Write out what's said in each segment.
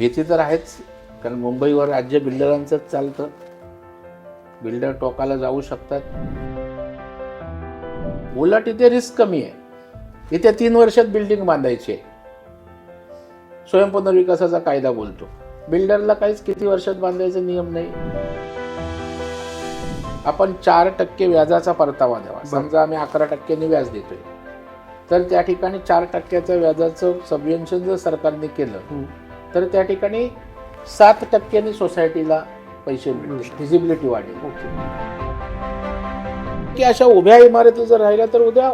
भीती तर आहेच कारण मुंबईवर राज्य बिल्डरांचंच चालतं. बिल्डर टोकाला जाऊ शकतात. उलट इथे रिस्क कमी आहे. इथे तीन वर्षात बिल्डिंग बांधायची आहे. स्वयंपुनर्विकासाचा कायदा बोलतो. बिल्डरला काहीच किती वर्षात बांधायचा नियम नाही. आपण चार टक्के व्याजाचा परतावा द्यावा. समजा आम्ही अकरा टक्क्यांनी व्याज देतोय. तर त्या ठिकाणी चार टक्क्याचं व्याजाचं सबवेन्शन जर सरकारने केलं तर त्या ठिकाणी सात टक्क्यांनी सोसायटीला पैसे मिळतील. फिजिबिलिटी वाढेल. की अशा उभ्या इमारती जर राहिल्या तर उद्या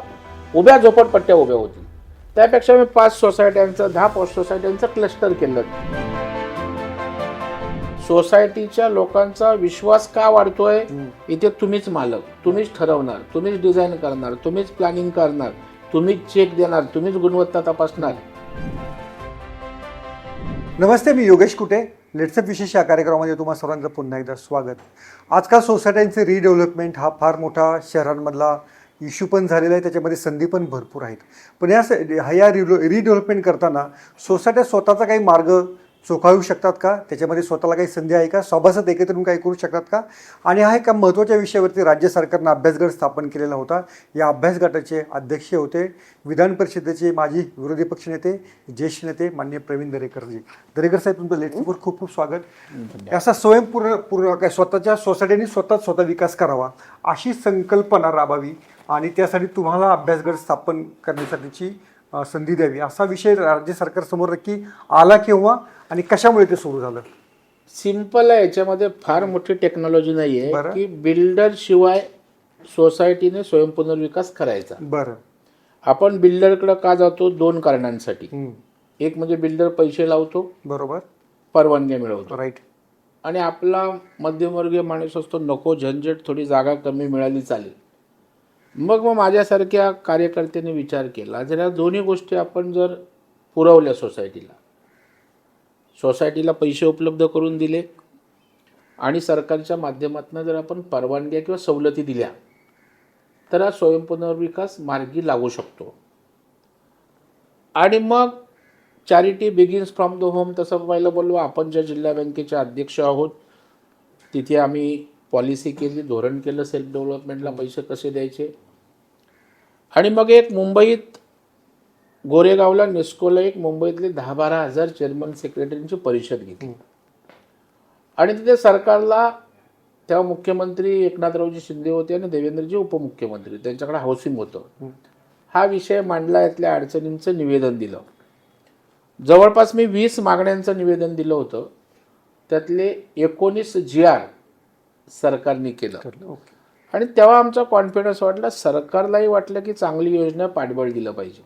उभ्या झोपडपट्ट्या उभ्या होतील. त्यापेक्षा मी पाच सोसायट्यांचं दहा पोस्ट सोसायट्यांचं क्लस्टर केलं. सोसायटीच्या लोकांचा विश्वास का वाढतोय? इथे तुम्हीच मालक तुम्हीच ठरवणार तुम्हीच डिझाईन करणार तुम्हीच प्लॅनिंग करणार तुम्हीच चेक देणार तुम्हीच गुणवत्ता तपासणार. नमस्ते मी योगेश कुटे. लेट्सअप विशेष या कार्यक्रमामध्ये तुम्हाला सर्वांचं पुन्हा एकदा स्वागत. आजकाल सोसायट्यांचे रिडेव्हलपमेंट हा फार मोठा शहरांमधला इश्यू पण झालेला आहे. त्याच्यामध्ये संधी पण भरपूर आहेत. पण या स- रिलो रिडेव्हलपमेंट करताना सोसायट्या स्वतःचा काही मार्ग चोखाळू शकतात का? त्याच्यामध्ये स्वतःला काही संधी आहे का? सभासद एकत्र येऊन काही करू शकतात का? आणि हा एका महत्त्वाच्या विषयावरती राज्य सरकारनं अभ्यासगट स्थापन केलेला होता. या अभ्यास गटाचे अध्यक्ष होते. विधान परिषदेचे माजी विरोधी पक्षनेते ज्येष्ठ नेते मान्य प्रवीण दरेकरजी. दरेकर साहेब तुमचं लेट्सवर खूप खूप स्वागत. असा स्वयंपूर्ण पूर्ण काय स्वतःच्या सोसायटीने स्वतः स्वतः विकास करावा अशी संकल्पना राबावी आणि त्यासाठी तुम्हाला अभ्यासगट स्थापन करण्यासाठीची संधी द्यावी असा विषय राज्य सरकारसमोर नक्की आला केव्हा आणि कशामुळे ते सुरू झालं? सिंपल आहे याच्यामध्ये फार मोठी टेक्नॉलॉजी नाहीये बरं. की बिल्डर शिवाय सोसायटीने स्वयंपुनर्विकास करायचा. बरं. आपण बिल्डरकडे का जातो? दोन कारणांसाठी. एक म्हणजे बिल्डर पैसे लावतो. बरोबर. परवानग्या मिळवतो. राईट आणि आपला मध्यमवर्गीय माणूस असतो नको झंझट थोडी जागा कमी मिळाली चालेल. मग मग माझ्यासारख्या कार्यकर्त्यांनी विचार केला जर या दोन्ही गोष्टी आपण जर पुरवल्या सोसायटीला सोसायटीला पैसे उपलब्ध करून दिले आणि सरकारच्या माध्यमातून जर आपण परवानग्या किंवा सवलती दिल्या तर हा स्वयंपुनर्विकास मार्गी लागू शकतो. आणि मग charity begins from the home तसं पहिलं बोललो आपण ज्या जिल्हा बँकेचे अध्यक्ष आहोत तिथे आम्ही पॉलिसी केली धोरण केलं सेल्फ डेव्हलपमेंटला पैसे कसे द्यायचे आणि मग एक मुंबईत गोरेगावला नेस्कोला एक मुंबईतले दहा बारा हजार चेअरमन सेक्रेटरींची परिषद घेतली. आणि तिथे सरकारला तेव्हा मुख्यमंत्री एकनाथरावजी शिंदे होते आणि देवेंद्रजी उपमुख्यमंत्री. त्यांच्याकडे हाऊसिंग होतं. हा विषय मांडला यातल्या अडचणींचं निवेदन दिलं. जवळपास मी वीस मागण्यांचं निवेदन दिलं होतं. त्यातले एकोणीस जी आर सरकारने केलं ओके. आणि तेव्हा आमचा कॉन्फिडन्स वाटला. सरकारलाही वाटलं की चांगली योजना पाठबळ दिलं पाहिजे.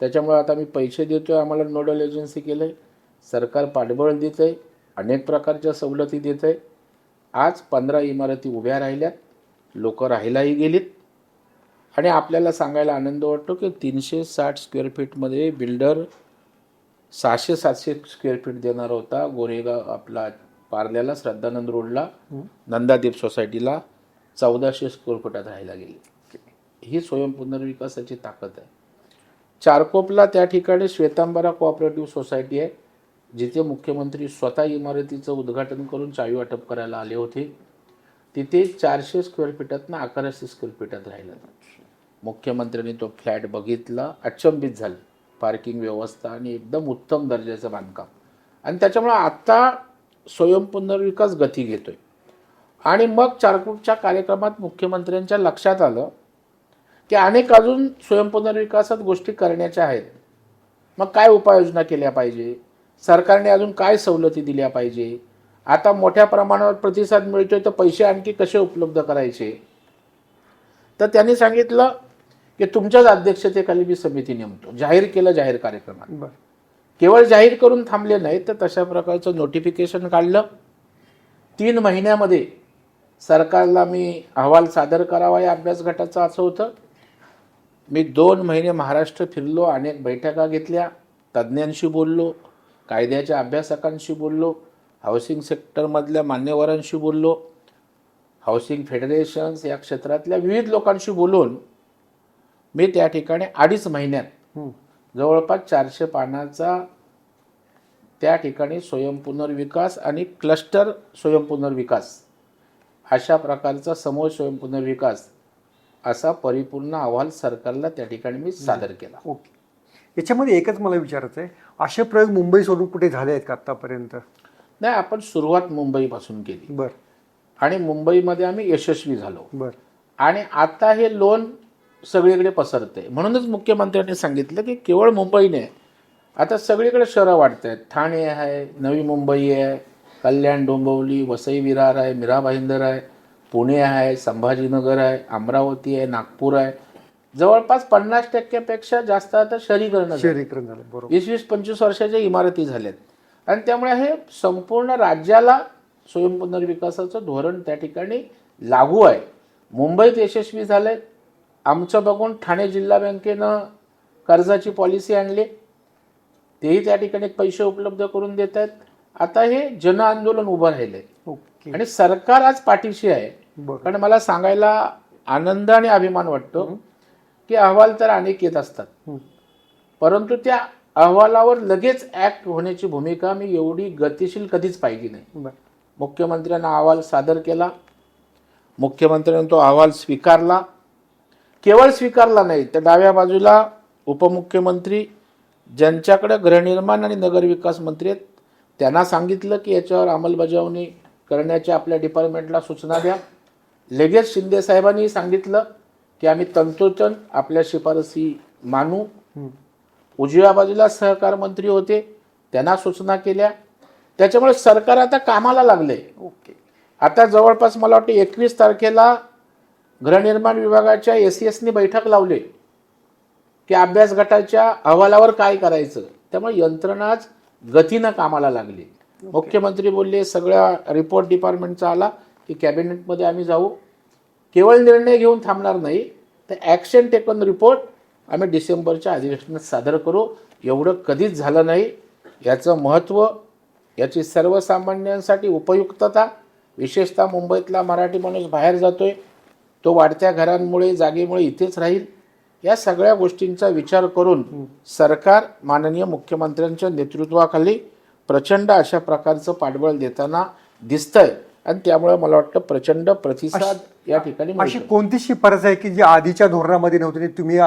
त्याच्यामुळे आता मी पैसे देतोय आम्हाला नोडल एजन्सी केलं आहे सरकार पाठबळ देत आहे अनेक प्रकारच्या सवलती देत आहे आज पंधरा इमारती उभ्या राहिल्यात. लोक राहायलाही गेलीत. आणि आपल्याला सांगायला आनंद वाटतो की तीनशे साठ स्क्वेअर फीटमध्ये बिल्डर सहाशे सातशे स्क्वेअर फीट देणार होता. गोरेगाव आपला पार्ल्याला श्रद्धानंद रोडला नंदादीप सोसायटीला चौदाशे स्क्वेअर फुटात राहायला गेली. ही स्वयंपुनर्विकासाची ताकद आहे. चारकोपला त्या ठिकाणी श्वेतांबरा कोऑपरेटिव्ह सोसायटी आहे जिथे मुख्यमंत्री स्वतः इमारतीचं उद्घाटन करून चावी वाटप करायला आले होते. तिथे चारशे स्क्वेअर फीटातनं अकराशे स्क्वेअर फीटात राहिलं. मुख्यमंत्र्यांनी तो फ्लॅट बघितला अचंबित झाले. पार्किंग व्यवस्था आणि एकदम उत्तम दर्जाचं बांधकाम. आणि त्याच्यामुळे आत्ता स्वयंपुनर्विकास गती घेतोय. आणि मग चारकोपच्या कार्यक्रमात मुख्यमंत्र्यांच्या लक्षात आलं की अनेक अजून स्वयंपुनर्विकासात गोष्टी करण्याच्या आहेत. मग काय उपाययोजना केल्या पाहिजे? सरकारने अजून काय सवलती दिल्या पाहिजे? आता मोठ्या प्रमाणावर प्रतिसाद मिळतोय तर पैसे आणखी कसे उपलब्ध करायचे? तर त्यांनी सांगितलं की तुमच्याच अध्यक्षतेखाली मी समिती नेमतो. जाहीर केलं जाहीर कार्यक्रमात. केवळ जाहीर करून थांबले नाही तर तशा प्रकारचं नोटिफिकेशन काढलं. तीन महिन्यामध्ये सरकारला मी अहवाल सादर करावा या अभ्यास गटाचं असं होतं मी दोन महिने महाराष्ट्र फिरलो अनेक बैठका घेतल्या तज्ज्ञांशी बोललो कायद्याच्या अभ्यासकांशी बोललो हाऊसिंग सेक्टरमधल्या मान्यवरांशी बोललो हाऊसिंग फेडरेशन्स या क्षेत्रातल्या विविध लोकांशी बोलून मी त्या ठिकाणी अडीच महिन्यात. जवळपास चारशे पानाचा त्या ठिकाणी स्वयंपुनर्विकास आणि क्लस्टर स्वयंपुनर्विकास अशा प्रकारचा समूह स्वयंपुनर्विकास असा परिपूर्ण अहवाल सरकारला त्या ठिकाणी मी सादर केला. ओके. याच्यामध्ये एकच मला विचारायचं आहे असे प्रयोग मुंबई सोडून कुठे झाले आहेत का आतापर्यंत? नाही आपण सुरुवात मुंबईपासून केली. बर. आणि मुंबईमध्ये आम्ही यशस्वी झालो. बर. आणि आता हे लोन सगळीकडे पसरते म्हणूनच मुख्यमंत्र्यांनी सांगितलं की केवळ मुंबई नाही आता सगळीकडे शहरं वाढत आहेत ठाणे आहे नवी मुंबई आहे कल्याण डोंबिवली वसई विरार आहे मीरा भाईंदर आहे पुणे आहे संभाजीनगर आहे अमरावती आहे नागपूर आहे. जवळपास पन्नास टक्क्यापेक्षा जास्त आता शहरीकरण झालं. शहरीकरण झालं बरोबर. वीस वीस पंचवीस वर्षाच्या इमारती झाल्यात. आणि त्यामुळे हे संपूर्ण राज्याला स्वयंपुनर्विकासाचं धोरण त्या ठिकाणी लागू आहे. मुंबईत यशस्वी झालंय आमचं बघून ठाणे जिल्हा बँकेनं कर्जाची पॉलिसी आणली. तेही त्या ठिकाणी पैसे उपलब्ध करून देत आहेत आता हे जन आंदोलन उभं राहिलंय. ओके. आणि सरकार आज पाठीशी आहे. बरं. कारण मला सांगायला आनंद आणि अभिमान वाटतो की अहवाल तर अनेक येत असतात. हं. परंतु त्या अहवालावर लगेच ऍक्ट होण्याची भूमिका मी एवढी गतिशील कधीच पाहिली नाही. बर. मुख्यमंत्र्यांना अहवाल सादर केला. मुख्यमंत्र्यांनी तो अहवाल स्वीकारला. केवळ स्वीकारला नाही तर डाव्या बाजूला उपमुख्यमंत्री ज्यांच्याकडे गृहनिर्माण आणि नगरविकास मंत्री आहेत त्यांना सांगितलं की याच्यावर अंमलबजावणी करण्याच्या आपल्या डिपार्टमेंटला सूचना द्या. लगेच शिंदे साहेबांनी सांगितलं की आम्ही तंतोतंत आपल्या शिफारसी मानू. उजव्या बाजूला सहकार मंत्री होते त्यांना सूचना केल्या. त्याच्यामुळे सरकार आता कामाला लागले. ओके. आता जवळपास मला वाटतं एकवीस तारखेला गृहनिर्माण विभागाच्या एस सी एसनी बैठक लावली की अभ्यास गटाच्या अहवालावर काय करायचं. त्यामुळे यंत्रणा आज गतीनं कामाला लागली. मुख्यमंत्री बोलले सगळ्या रिपोर्ट डिपार्टमेंटचा आला की कॅबिनेटमध्ये आम्ही जाऊ. केवळ निर्णय घेऊन थांबणार नाही तर ॲक्शन टेकन रिपोर्ट आम्ही डिसेंबरच्या अधिवेशनात सादर करू. एवढं कधीच झालं नाही. याचं महत्त्व याची सर्वसामान्यांसाठी उपयुक्तता विशेषतः मुंबईतला मराठी माणूस बाहेर जातोय तो वाढत्या घरांमुळे जागेमुळे इथेच राहील. या सगळ्या गोष्टींचा विचार करून सरकार माननीय मुख्यमंत्र्यांच्या नेतृत्वाखाली प्रचंड अशा प्रकारचं पाठबळ देताना दिसतंय. आणि त्यामुळे मला वाटतं प्रचंड प्रतिसाद या ठिकाणी अशी. कोणती शिफारस आहे की जी आधीच्या धोरणामध्ये नव्हती तुम्ही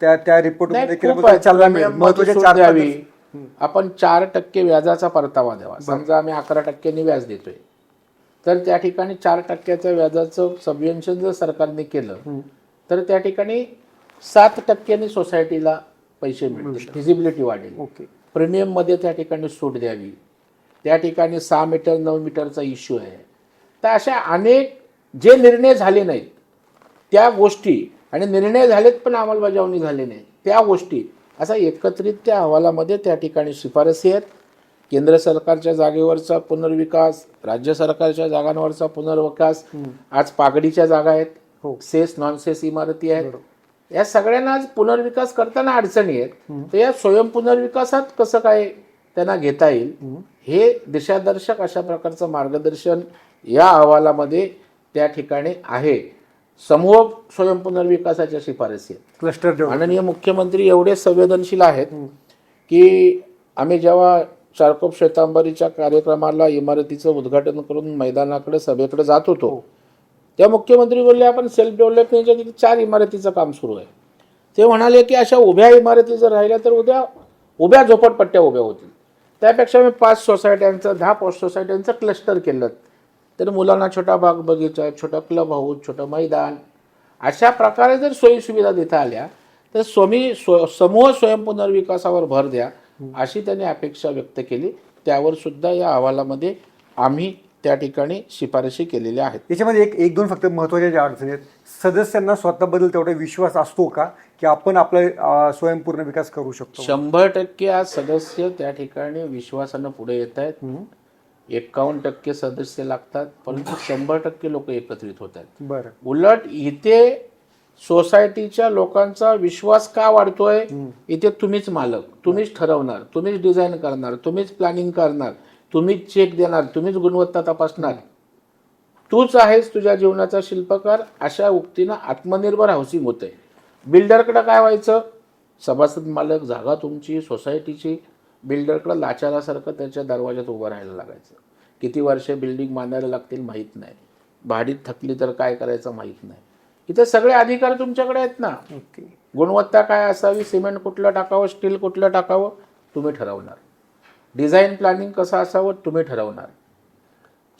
त्या त्या रिपोर्ट द्यावी. आपण चार टक्के व्याजाचा परतावा द्यावा. समजा आम्ही अकरा टक्क्यांनी व्याज देतोय. तर त्या ठिकाणी चार टक्क्याच्या व्याजाचं सबवेन्शन जर सरकारने केलं. तर त्या ठिकाणी सात टक्क्यांनी सोसायटीला पैसे मिळतील. फिजिबिलिटी वाढेल. ओके. प्रीमियममध्ये त्या ठिकाणी सूट द्यावी. त्या ठिकाणी सहा मीटर नऊ मीटरचा इश्यू आहे. तर अशा अनेक जे निर्णय झाले नाहीत त्या गोष्टी आणि निर्णय झालेत पण अंमलबजावणी झाली नाही त्या गोष्टी असा एकत्रित त्या अहवालामध्ये त्या ठिकाणी शिफारसी आहेत. केंद्र सरकारच्या जागेवरचा पुनर्विकास राज्य सरकारच्या जागांवरचा पुनर्विकास आज पागडीच्या जागा आहेत. हो. सेस नॉन सेस इमारती आहेत. या सगळ्यांना आज पुनर्विकास करताना अडचणी आहेत. तर या स्वयंपुनर्विकासात कसं काय त्यांना घेता येईल? हे दिशादर्शक अशा प्रकारचं मार्गदर्शन या अहवालामध्ये त्या ठिकाणी आहे. समूह स्वयंपुनर्विकासाच्या शिफारसी आहेत. क्लस्टर माननीय मुख्यमंत्री एवढे संवेदनशील आहेत की आम्ही जेव्हा चारकोप श्वेतांबरीच्या कार्यक्रमाला इमारतीचं उद्घाटन करून मैदानाकडे सभेकडे जात होतो तेव्हा मुख्यमंत्री बोलले आपण सेल्फ डेव्हलपमेंटच्या तिथे चार इमारतीचं काम सुरू आहे. ते म्हणाले की अशा उभ्या इमारती जर राहिल्या तर उद्या उभ्या झोपडपट्ट्या उभ्या होतील. त्यापेक्षा मी पाच सोसायट्यांचं दहा पाच सोसायट्यांचं क्लस्टर केलं. तर मुलांना छोटा बाग बगीचा छोटा क्लब हाऊस छोटं मैदान अशा प्रकारे जर सोयीसुविधा देता आल्या तर स्वमी स्व समूह स्वयंपुनर्विकासावर भर द्या अशी त्यांनी अपेक्षा व्यक्त केली. त्यावर सुद्धा या अहवालामध्ये आम्ही त्या ठिकाणी शिफारशी केलेल्या आहेत. याच्यामध्ये एक एक दोन फक्त महत्त्वाच्या ज्या अडचणी आहेत. सदस्यांना स्वतःबद्दल तेवढा विश्वास असतो का की आपण आपला स्वयंपूर्ण विकास करू शकतो? शंभर टक्के आज सदस्य त्या ठिकाणी विश्वासानं पुढे येत आहेत. एकावन्न टक्के सदस्य लागतात परंतु शंभर टक्के लोक एकत्रित होत आहेत. बरं. उलट इथे सोसायटीच्या लोकांचा विश्वास का वाढतोय? इथे तुम्हीच मालक तुम्हीच ठरवणार तुम्हीच डिझाईन करणार तुम्हीच प्लॅनिंग करणार. तुम्हीच चेक देणार तुम्हीच गुणवत्ता तपासणार. तूच आहेस तुझ्या जीवनाचा शिल्पकार अशा उक्तीनं आत्मनिर्भर हाऊसिंग होतंय. बिल्डरकडे काय व्हायचं? सभासद मालक जागा तुमची सोसायटीची बिल्डरकडं लाचारासारखं त्याच्या दरवाज्यात उभं राहायला लागायचं. किती वर्ष बिल्डिंग बांधायला लागतील माहीत नाही. भाडीत थकली तर काय करायचं माहीत नाही. इथे सगळे अधिकार तुमच्याकडे आहेत ना. गुणवत्ता काय असावी? सिमेंट कुठलं टाकावं? स्टील कुठलं टाकावं? तुम्ही ठरवणार. डिझाईन प्लॅनिंग कसं असावं तुम्ही ठरवणार.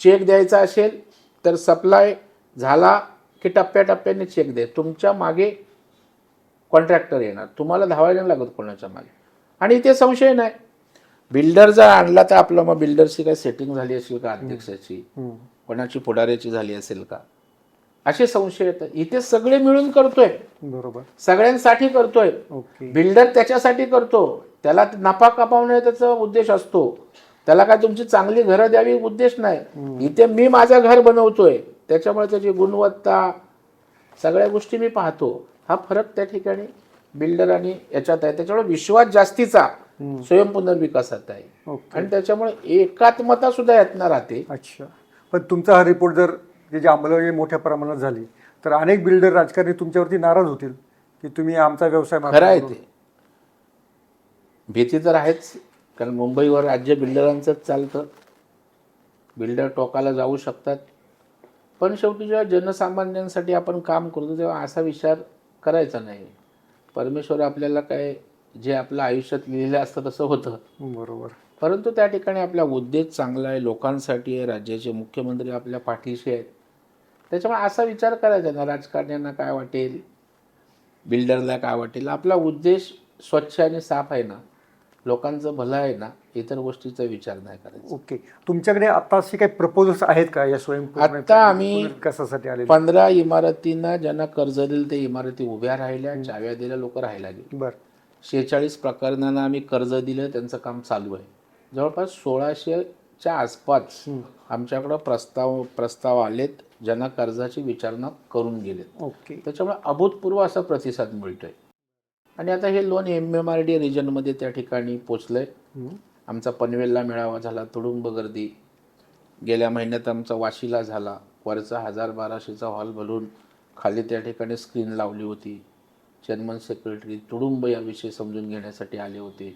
चेक द्यायचा असेल तर सप्लाय झाला की टप्प्याटप्प्याने चेक दे. तुमच्या मागे कॉन्ट्रॅक्टर येणार. तुम्हाला धावायला नाही लागत कोणाच्या मागे. आणि इथे संशय नाही. बिल्डर जर आणला तर आपलं मग बिल्डरची काय सेटिंग झाली असेल का अध्यक्षाची. कोणाची पुढाऱ्याची झाली असेल का? असे संशय येतात. इथे सगळे मिळून करतोय. बरोबर. सगळ्यांसाठी करतोय. बिल्डर त्याच्यासाठी करतो. त्याला नफा कमावणे त्याचा उद्देश असतो. त्याला काय तुमची चांगली घरं द्यावी उद्देश नाही. इथे मी माझं घर बनवतोय. त्याच्यामुळे त्याची गुणवत्ता सगळ्या गोष्टी मी पाहतो. हा फरक त्या ठिकाणी बिल्डर आणि याच्यात आहे. त्याच्यामुळे विश्वास जास्तीचा स्वयं पुनर्विकासात आहे. आणि त्याच्यामुळे एकात्मता सुद्धा यातनं राहते. अच्छा. पण तुमचा हा रिपोर्ट जर त्याची अंमलबजावणी मोठ्या प्रमाणात झाली तर अनेक बिल्डर राजकारणी तुमच्यावरती नाराज होतील की तुम्ही आमचा व्यवसाय खरं आहे ते. भीती तर आहेच कारण मुंबईवर राज्य बिल्डरांचंच चालतं. बिल्डर टोकाला जाऊ शकतात. पण शेवटी जेव्हा जनसामान्यांसाठी आपण काम करतो तेव्हा असा विचार करायचा नाही. परमेश्वर आपल्याला काय जे आपलं आयुष्यात लिहिलं असतं तसं होतं. बरोबर. परंतु त्या ठिकाणी आपला उद्देश चांगला आहे लोकांसाठी आहे राज्याचे मुख्यमंत्री आपल्या पाठीशी आहेत. त्याच्यामुळे असा विचार करायचा ना राजकारण्यांना काय वाटेल बिल्डरला काय वाटेल. आपला उद्देश स्वच्छ आणि साफ आहे ना. लोकांचं भलं आहे ना इतर गोष्टीचा विचार नाही करायचा. ओके. तुमच्याकडे आता असे काही प्रपोजल्स आहेत का या स्वयंपूर्ण आता आम्ही विकासासाठी आले पंधरा इमारतींना ज्यांना कर्ज दिलं ते इमारती उभ्या राहिल्या चाव्या दिल्या लोक राहायला गेले. बर. शेहेचाळीस प्रकरणांना आम्ही कर्ज दिलं त्यांचं काम चालू आहे. जवळपास सोळाशेच्या आसपास आमच्याकडं प्रस्ताव प्रस्ताव आलेत ज्यांना कर्जाची विचारणा करून गेलेत. ओके. त्याच्यामुळे अभूतपूर्व असा प्रतिसाद मिळतोय. आणि आता हे loan M M R D रिजनमध्ये त्या ठिकाणी पोचलंय. आमचा पनवेलला मेळावा झाला तुडुंब गर्दी गेल्या महिन्यात आमचा वाशीला झाला. वरचा हजार बाराशेचा हॉल भरून खाली त्या ठिकाणी स्क्रीन लावली होती. चेअरमन सेक्रेटरी तुडुंब याविषयी समजून घेण्यासाठी आले होते.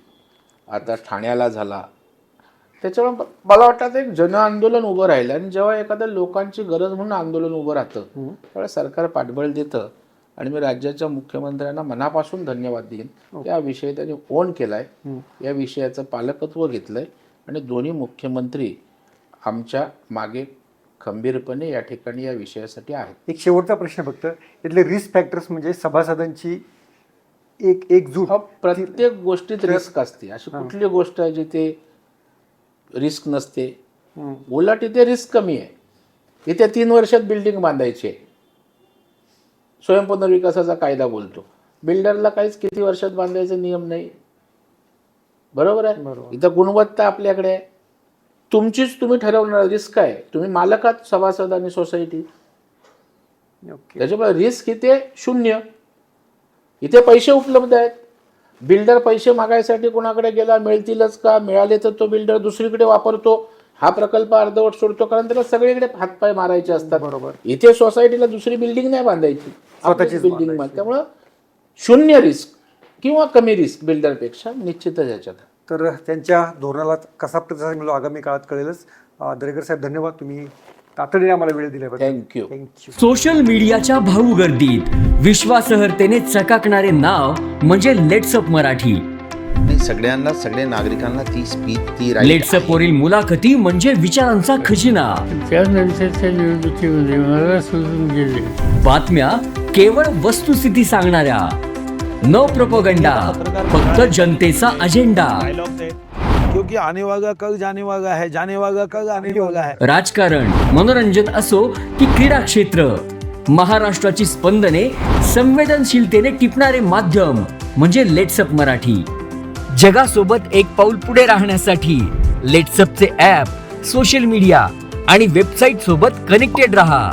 आता ठाण्याला झाला. त्याच्यामुळे मला वाटतं एक जन आंदोलन उभं राहिलं आणि जेव्हा एखाद्या लोकांची गरज म्हणून आंदोलन उभं राहतं त्यावेळेस सरकार पाठबळ देतं. आणि मी राज्याच्या मुख्यमंत्र्यांना मनापासून धन्यवाद देईन. या विषय त्यांनी ओन केलाय. या विषयाचं पालकत्व घेतलंय. आणि दोन्ही मुख्यमंत्री आमच्या मागे खंबीरपणे या ठिकाणी या विषयासाठी आहेत. एक शेवटचा प्रश्न फक्त. इथले रिस्क फॅक्टर्स म्हणजे सभासदांची एक एकजूट हा प्रत्येक गोष्टीत रिस्क असते. अशी कुठली गोष्ट आहे जिथे रिस्क नसते. उलट इथे रिस्क कमी आहे. इथे तीन वर्षात बिल्डिंग बांधायची आहे. स्वयंपुनर्विकासाचा कायदा बोलतो. बिल्डरला काहीच किती वर्षात बांधायचा नियम नाही. बरोबर आहे? बरोबर. इथं गुणवत्ता आपल्याकडे आहे. तुमचीच तुम्ही ठरवणार रिस्क आहे तुम्ही मालक आहात सभासद आणि सोसायटी ओके. त्याच्यामुळे रिस्क इथे शून्य. इथे पैसे उपलब्ध आहेत. बिल्डर पैसे मागायसाठी कोणाकडे गेला मिळतीलच का? मिळाले तर तो बिल्डर दुसरीकडे वापरतो. हा प्रकल्प अर्धवट सोडतो कारण त्याला सगळीकडे हातपाय मारायचे असतात. बरोबर. इथे सोसायटीला दुसरी बिल्डिंग नाही बांधायची. स्वतःचीच बिल्डिंग बांधायची. त्यामुळं शून्य रिस्क किंवा कमी रिस्क बिल्डरपेक्षा निश्चितच याच्यात. आहे. तर त्यांच्या धोरणाला कसा प्रतिसाद मिळतो आगामी काळात कळेलच. अं, दरेकर साहेब धन्यवाद. तुम्ही तातडीने आम्हाला वेळ दिल्याबद्दल. थँक्यू थँक्यू सोशल मीडियाच्या भाऊ गर्दीत विश्वासहर्तेने चकाकणारे नाव म्हणजे लेट्सअप मराठी. नाही सगळ्यांना सगळ्या नागरिकांना ती स्पीच ती right लेट्सअप वरील मुलाखती म्हणजे विचारांचा खजिना. त्यानंतरच्या निवडणुकीमध्ये मला सोडून गेले. बातम्या केवळ वस्तुस्थिती सांगणाऱ्या न प्रपोगंडा फक्त जनतेचा अजेंडा डायलॉग थे क्योंकि आने वाला कल जाने वाला है जाने वाला कल आने वाला है। राजकारण मनोरंजन असो की क्रीडा क्षेत्र महाराष्ट्राची स्पंदने संवेदनशीलतेने टिपणारे माध्यम म्हणजे लेट्सअप मराठी. जगासोबत एक पाऊल पुढे राहण्यासाठी लेट्सअपचे ॲप सोशल मीडिया आणि वेबसाईट सोबत कनेक्टेड रहा.